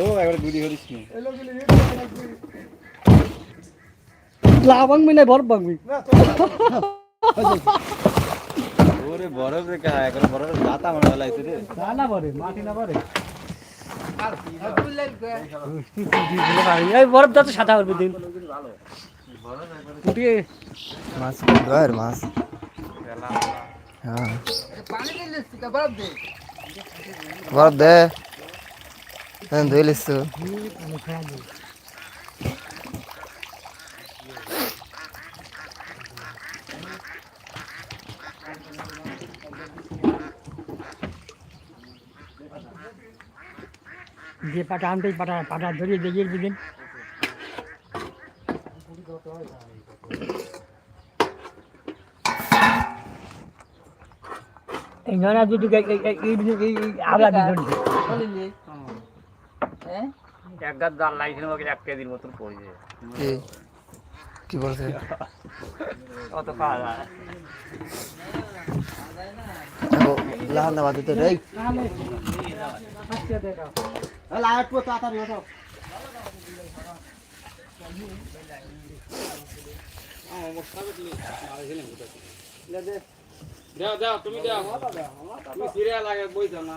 ও একবার গুড়ি করিস নি। লাভাং মিলে বরফ ভাঙবি ওরে বরফ রে কা একবার বরফ দাতা মনে হলো আইছে রে। না মাটি না বরফ যাচ্ছে সাদা করবি দিন। মাছ ধর মাছ? হ্যাঁ বরফ দে। হ্যাঁ ধুয়ে লিস তো। যে পাটা আনতে পাটা পাটা ধরিয়ে দেখিয়ে দিবেন। এই নানা দুটো আবলা দিন এক গাদ জাল লাইছিল ওকে এক কেজির মতন পড়ে কি? কি বলছে? কত খাওয়া যায় লাহান দাবা দিতে রে লাইট পো তাড়াতাড়ি ওঠো দাও দাও তুমি দাও তুমি সিরিয়াল আগে বই দাও না।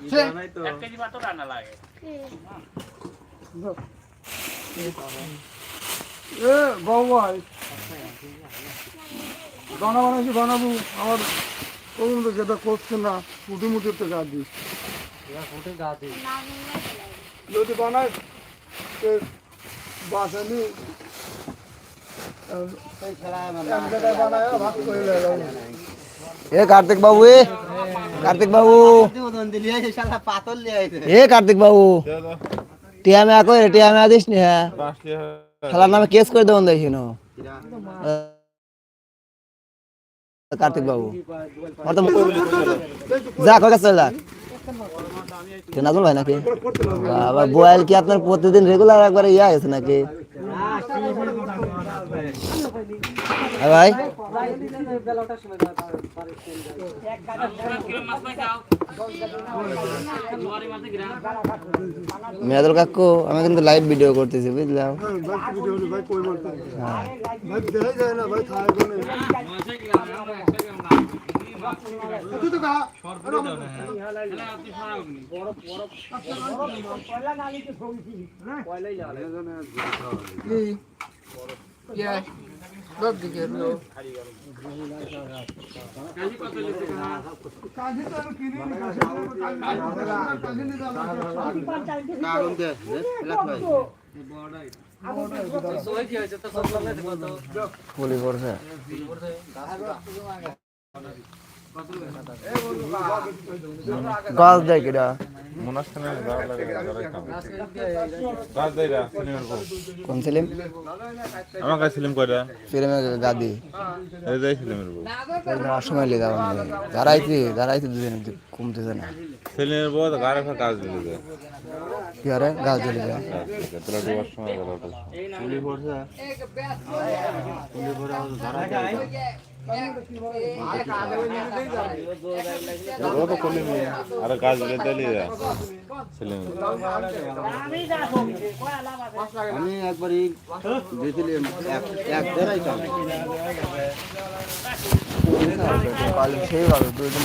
রান্না লাগে এ বাবু ভাই গানা বানাইছি বানাবো আমার করুন তো যেটা করছে না উঠি মুটির তো গা দিস যদি বানায় বাসানি এ কার্তিক বাবু এ কার্তিক বাবু এ কার্তিক বাবু টিয়া টিয়া নি হ্যাঁ। খেলার নামে কেস করে দেবেন দেখি কার্তিক বাবু। যা কাছে ভাই নাকি? আবার বয়াল কি আপনার প্রতিদিন রেগুলার একবার ইয়া গেছে নাকি? হ্যাঁ ভাই মেয়াদুল কাকু আমি কিন্তু লাইভ ভিডিও করতেছি বুঝলাম ভাই ভাই দেখা ফুলি পড়ছে গাছ দেয় কিরা? কোন সেলিম? আমার কাছে ছিলাম কয়টা? সেলিমে গাদি এই যাই ছিলামের সময় দাঁড়াইতে দাঁড়াইতে দুদিন কমতেছে না। ছেলের বউ তো গাড়ি কাজ দিলে যায়। কি আরে? গাছ জ্বলে যায়। তোরা ডোবার সময় গেল পুলি পড়ছে পুলি পড়ে ধরা তো করলি আরে কাজ দিলে দিলি ছেলে আমি একবারই দিয়েছিলাম এক এক দেড়াই চাল কাল সেই ভালো দুই দিন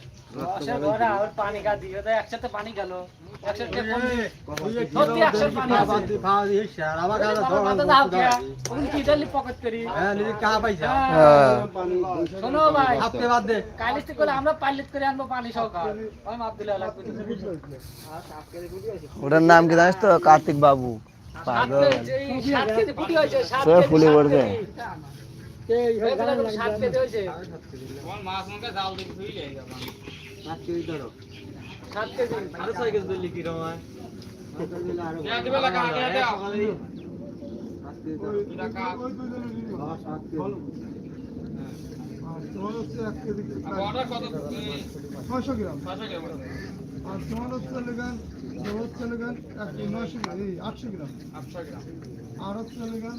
ওটার নাম কি জানিস তো? কার্তিক বাবু। পাগল। ফুলে সাত এক কেজি ছয়শো গ্রাম। আর তোমার হচ্ছে লেগান তোমার হচ্ছে লেগান এক নয়শো গ্রাম এই আটশো গ্রাম। আর হচ্ছে লেগান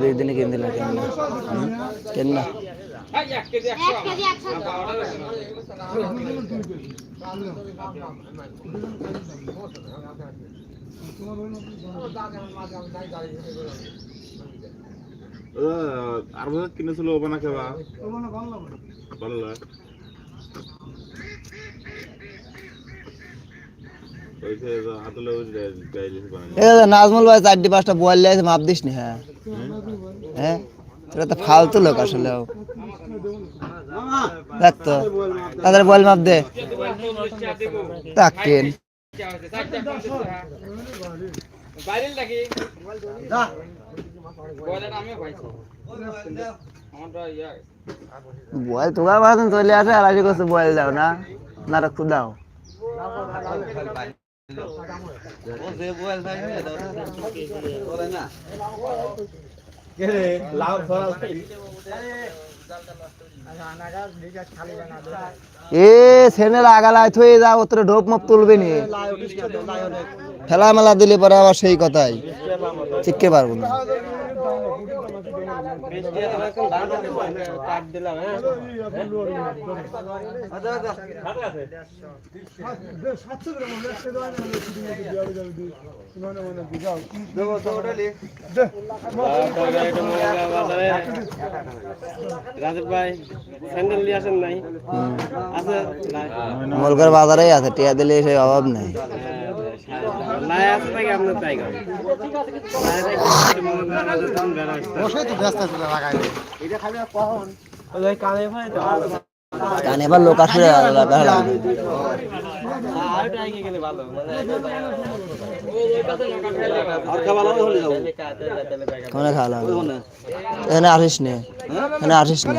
দুই দিনে কিনে দিলাম কেন না? কেন না তোমার হইল ও, আর কিনেছিল বানাই এই যে নাজমুল ভাই চারটি পাঁচটা বল লিয়েছে মাপ দিস নি হ্যাঁ। হ্যাঁ? তোরা তো ফালতু লোক আসলে। দেখ তো তাদের বল মাপ দে। তাক কেন? ইয়া বল তোমার বাসন চলে আসে আর আসে করছে বল দাও না না রাখতে দাও এ সেনে লাগালাই থয়ে যা ওতরে ঢোপ মাপ তুলবে নি ফেলা মেলা দিলে পরে আবার সেই কথাই। চিকতে পারব না। বাজারে আছে? টিয়া দিলে সেই অভাব নাই। কানে এবার লোক এখানে আসিস নে এখানে আসিস নে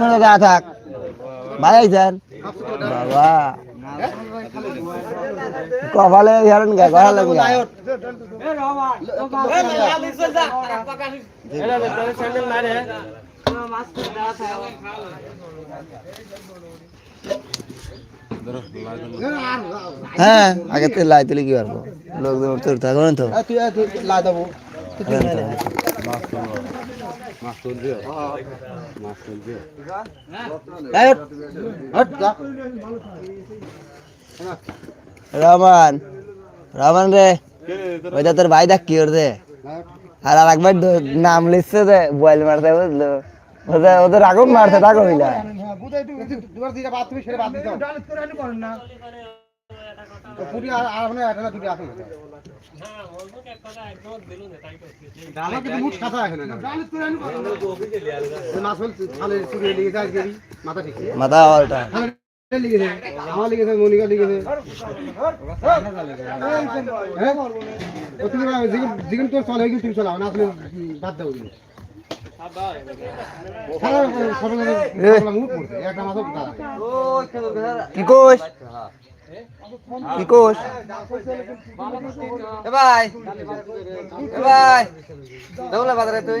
ফোনে দাঁড়া থাক। ভাই যান বাবা। কপালে হেরেন গা গড়া লাগবে গা। হ্যাঁ আগে তো লাই তুলে কি পারব? লোকজন তোর থাকবেন তো। হ্যাঁ, তো। রমান রমান রে, ওইটা তোর ভাই দেখ কি করছে। আর আর একবার নাম লিখছে যে বয়েল মারতে বুঝলো? ওদের ওদের আগুন মারতে থাকো হইলা। তো পুরি আর- আর মানে একটা না দুটো আছে। আমার কিন্তু মুখ সাদা এখানে না। ডালিত করে আনি করেন না। ওই মাছ হল ছালে যায় আজকে মাথা ঠিক মাথা ওটা লিখেছে আমার লিখেছে মনিকা লিখেছে হ্যাঁ ও তুমি যেখানে তোর চলে ওইখানে তুমি চলাও না আসলে বাদ দাও কি কইস কি কোষ ভাই। ভাই। দৌলা বাজারে তুই।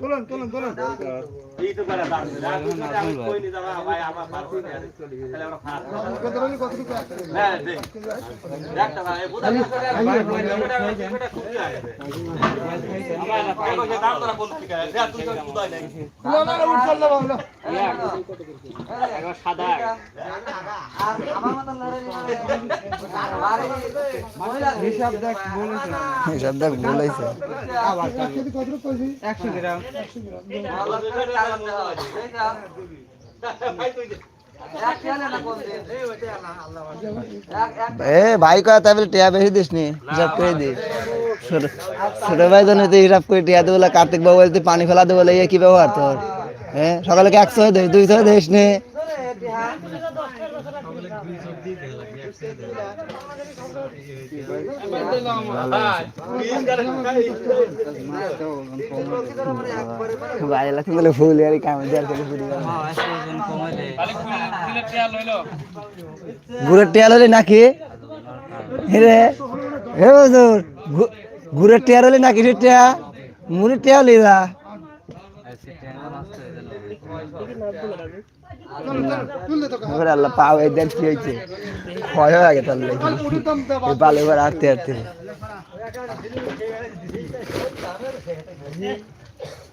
তোলেন তোলেন তোলেন। বাংলা হিসাব দেখ বলেছে। হিসাব দেখ বলেছে। একশো গ্রাম। এ, ভাই কয় তাই টিয়া বেশি দিস নি, হিসাব করে দিস ছোট ভাই জন্য তুই হিসাব করে টিয়া দেবো কার্তিক বাবু তুই পানি ফেলা দেবো এ কি ব্যবহার তোর? হ্যাঁ সকালে একশো দিস দুইশো দিস নি। বাইরে লাগছে বলে ফুল আর কামে দেওয়ার করে ফুল গুড়ের টিয়া ললি নাকি রে হে হুজুর গু- গুড়ের টিয়া ললি নাকি রে টিয়া মুড়ির টিয়া লিরা তুললে তো এবার আল্লাহ পাও, এই দেন কি হয়েছে? ভয় হয়ে গেছে আল্লাহ। বালে এবার আটতে হাঁটতে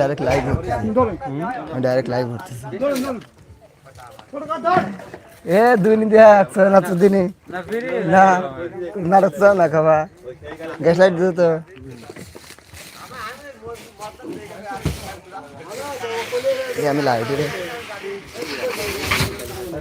ডাইরেক্ট লাইভ ডাইরেক্ট লাইভ করতেছি এ দুই নিতে একশো না তো দিনে না নাটক চাও না খাবা। গ্যাস লাইট দিও তো। আমি লাইট রে।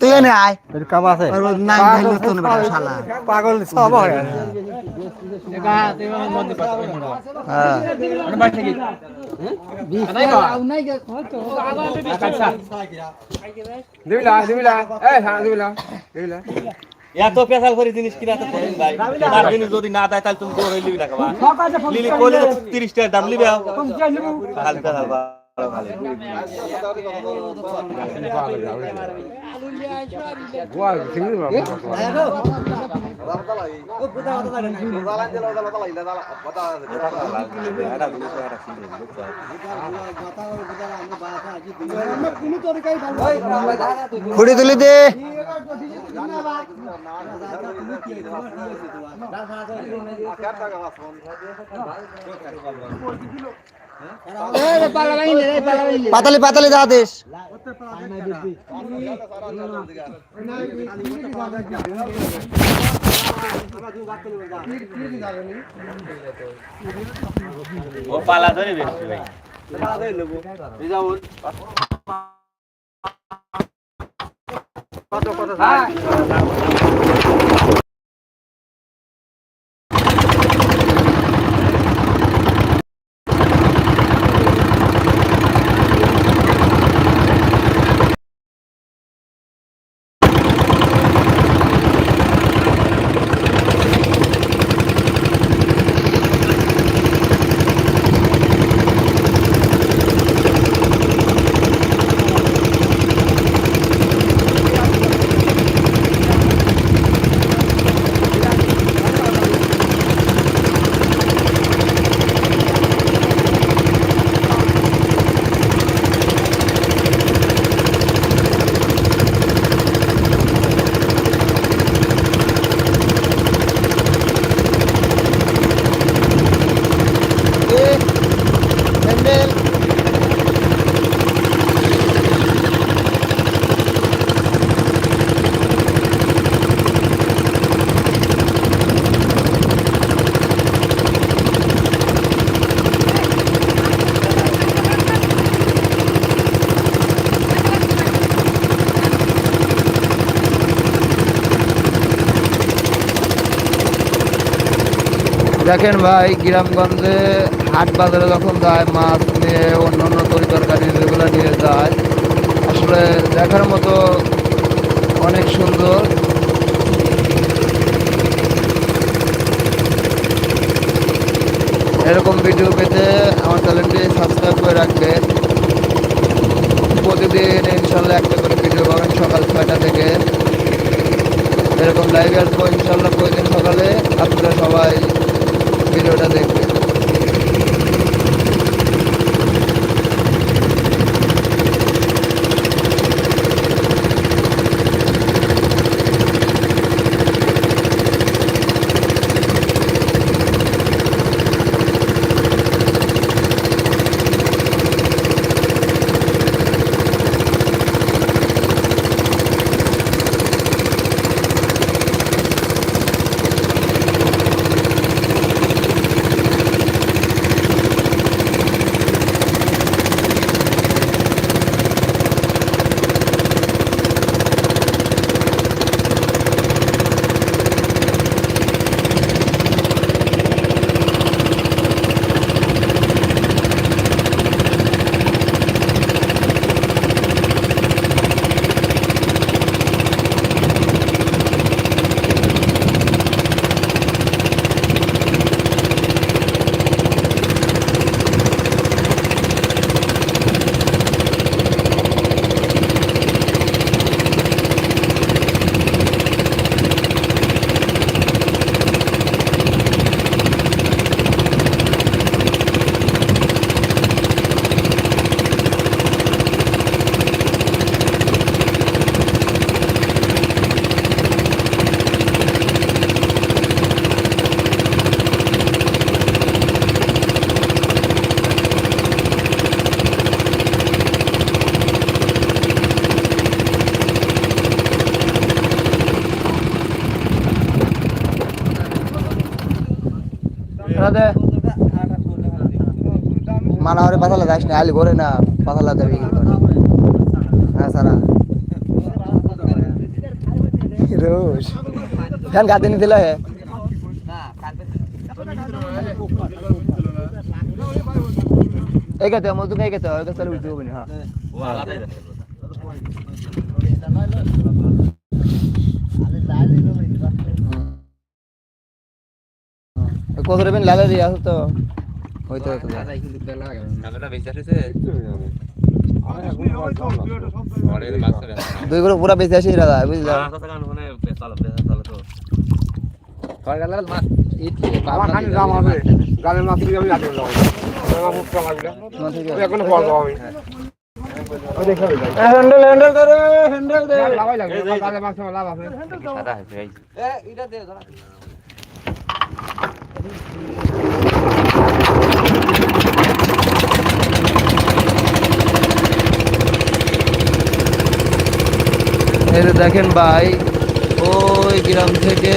তুই এনে আয়। কাম আছে? নাই শালা। পাগল সব হয়। হ্যাঁ। এত পেশাল করে জিনিস কিনা তো করেন ভাই। তার জিনিস যদি না দেয় তাহলে তুমি দৌড়ে লিবি না ভাই লিলি কইলে তো 30 দাম লিবে খুঁড়ি তুলি দে। পাতালি পাতালি দা দেশ। ও পালা ধরে বেশি ভাই। দেখেন ভাই, গ্রামগঞ্জে হাট বাজারে যখন যায়, মাছ নিয়ে অন্য অন্য তরি তরকারি যেগুলো নিয়ে যায়, আসলে দেখার মতো অনেক সুন্দর। এরকম ভিডিও পেতে আমার চ্যানেলটি সাবস্ক্রাইব করে রাখবেন প্রতিদিন ইনশাল্লাহ একটা করে ভিডিও পাবেন সকাল ছয়টা থেকে। এরকম লাইভে আসব ইনশাল্লাহ প্রতিদিন সকালে। আপনারা সবাই ভিডিওটা দেখবেন মানাওয়ারে পাতালা যাস না আলি করে না পাতালা দেবে হ্যাঁ সারা রোজ ফ্যান গাতে নিয়ে দিলে এই গাতে মজদুর এই গাতে ওই গাছে উঠতে হবে না হ্যাঁ ও আলাদাই দেখে। কত রেবেন লালে দিয়ে আসো তো হইতে হতো কামেরা বেঁচে আসছে মাছ ধরে দুই করে পুরা বেঁচে আসি দাদা বুঝলাম হ্যাঁ, কথা কান ওখানে পেছালো, পেছালো তো। হ্যান্ডেল হ্যান্ডেল করে হ্যান্ডেল দে সাদা হয়েছে, এই। এই দেখেন ভাই। ওই গ্রাম থেকে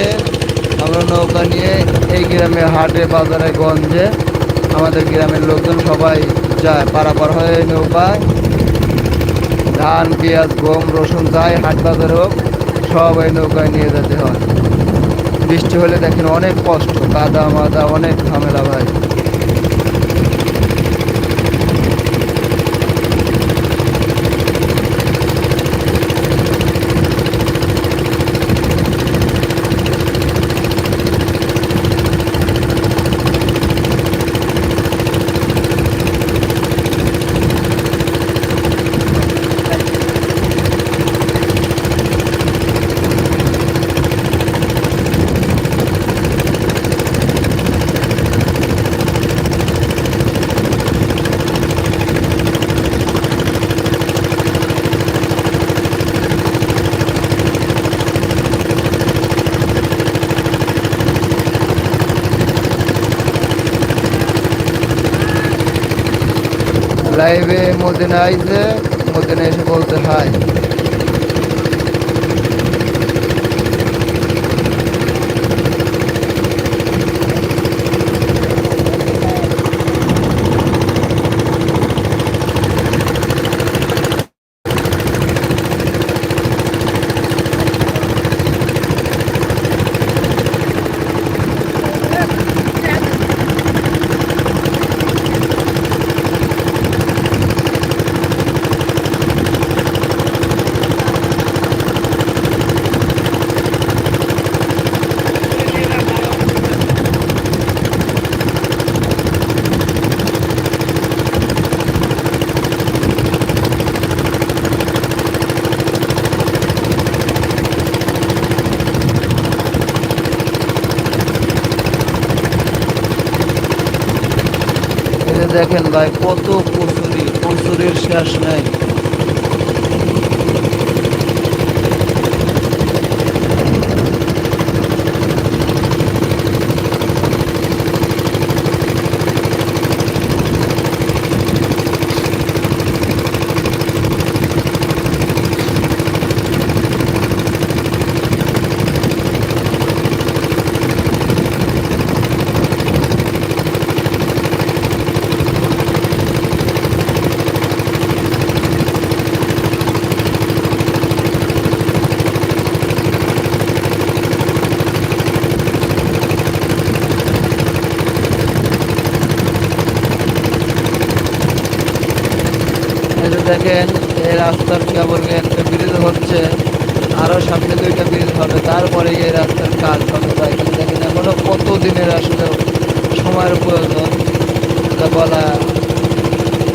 আমরা নৌকা নিয়ে এই গ্রামে হাটে, বাজারে, গঞ্জে আমাদের গ্রামের লোকজন সবাই যায়, পারাপার হয়ে নৌকায়। ধান, পেঁয়াজ, গম, রসুন যায় হাট, বাজার হোক, সব এই নৌকায় নিয়ে যেতে হয়। বৃষ্টি হলে দেখেন অনেক কষ্ট, কাদা মাদা, অনেক ঝামেলা ভাই। লাইভে মদিনা আইছে মদিনা এসে বলতে হয়। দেখেন ভাই কত কচুরি কচুরির শেষ নাই এই যে দেখেন এই রাস্তার কেবল একটা ব্রিজ হচ্ছে, আরও সামনে দুইটা ব্রিজ হবে, তারপরে এই রাস্তার কাজ হবে কিন্তু দেখেন, এখনও কত দিনের আসলে সময়ের প্রয়োজন? তা বলা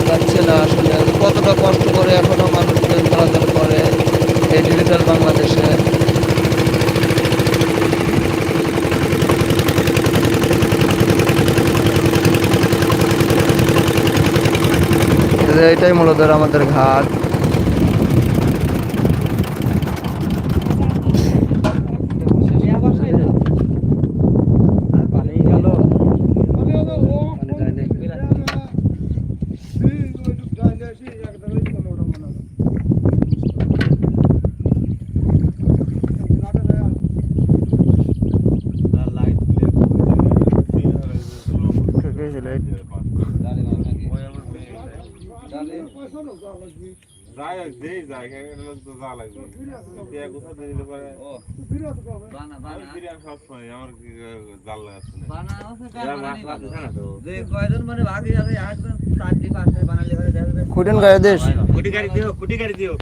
যাচ্ছে না আসলে। কতটা কষ্ট করে এখনও মানুষজন চলাচল করে এই ডিজিটাল বাংলাদেশে। এটাই মূলত আমাদের ঘাট। যাওয়া লাগবে। এক কোথাও দিয়ে দিলে পরে, আমার জাল লাগাচ্ছে খুটেন গায়ে দেশ। কুটি গাড়ি দিও কুটি গাড়ি দিও।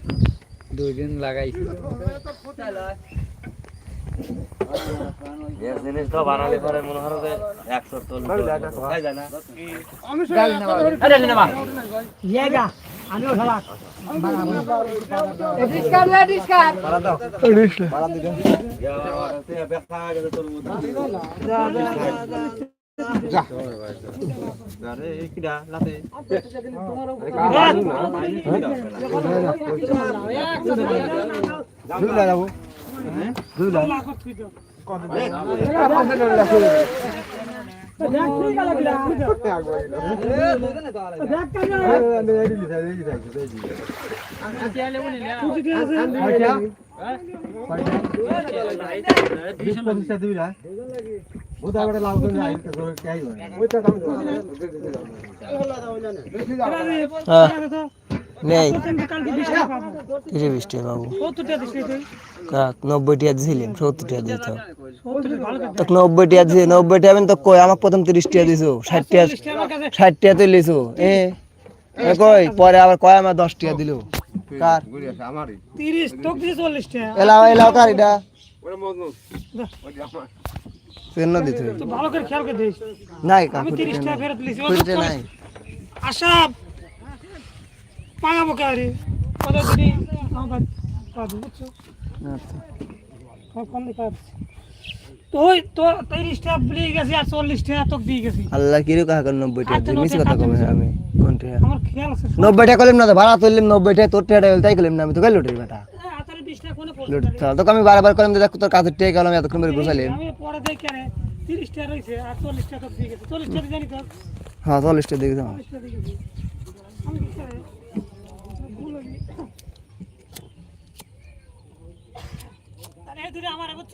এর জিনিস তো বানালে পরে যে একশো চল্লিশ হয়। নেই। কিরে বৃষ্টি বাবু? কাক নব্বই টিয়া দিছিলাম সত্তর টিয়া দিত তো নব্বই টিয়া দিছি নব্বই টিয়া তো কই? আমাকে প্রথম তিরিশ টিয়া দিছো। ষাট টিয়া তো লিছো। এ কই? পরে আবার কয় আমার দশ টিয়া দিল? কার? তিরিশ তোক চল্লিশ টাকা এলাও এলাও কার এটা? পেন্ন দিতে ভালো করে খেয়াল করে দিস নাই কাকু তিরিশ টাকা ফেরত দিয়েছি নাই। আশা পাঙাবো কারি কত দিন আমার পাবো বুঝছ আচ্ছা। কম কম দেখা যাচ্ছে। তো ওই তো তিরিশ টাকা বিলিয়ে গেছি আর চল্লিশ টাকা তোকে দিয়ে গেছি। আল্লাহ কিরু কাকা নব্বই টাকা দিই মিছি কথা কবে আমি। কোনটা আমার খেয়াল আছে নব্বই টাকা করলাম না তো ভাড়া তুললাম নব্বই টাকা তোর টাকা তাই করলাম না আমি তো গেল লুটের বেটা হাতারে বিশ টাকা কোনে পড়ছে লুট তোকে আমি বারবার করলাম দেখ তোর কাছের টাকা গেলাম এতক্ষণ ধরে গুছাইলাম। আমি পরে দেখি কেন? তিরিশ টাকা রয়েছে আর চল্লিশ টাকা তোকে দিয়ে গেছে। চল্লিশ টাকা জানি তো। হ্যাঁ চল্লিশ টাকা দেখে চল্লিশ টাকা দিয়ে গেছি। আমি কি করে ভুল হয়ে গেছে। আরে এই দূরে আমার বুঝছ